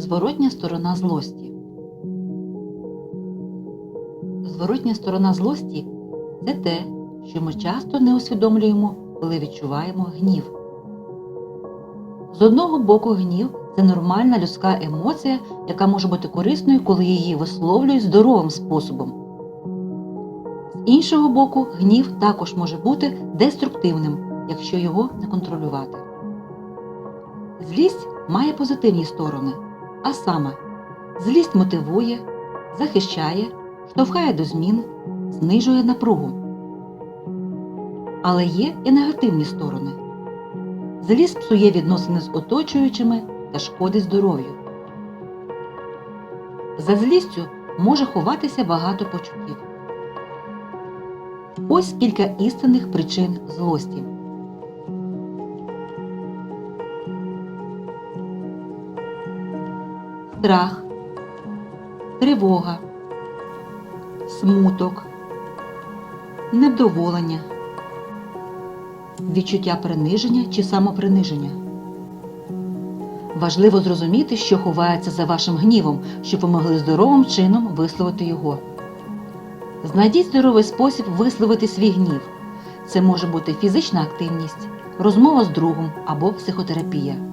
Зворотня сторона злості. Зворотня сторона злості це те, що ми часто не усвідомлюємо, коли відчуваємо гнів. З одного боку, гнів це нормальна людська емоція, яка може бути корисною, коли її висловлюють здоровим способом. З іншого боку, гнів також може бути деструктивним, якщо його не контролювати. Злість має позитивні сторони, а саме, злість мотивує, захищає, штовхає до змін, знижує напругу. Але є і негативні сторони. Злість псує відносини з оточуючими та шкодить здоров'ю. За злістю може ховатися багато почуттів. Ось кілька істинних причин злості. Страх, тривога, смуток, невдоволення, відчуття приниження чи самоприниження. Важливо зрозуміти, що ховається за вашим гнівом, щоб ви могли здоровим чином висловити його. Знайдіть здоровий спосіб висловити свій гнів. Це може бути фізична активність, розмова з другом або психотерапія.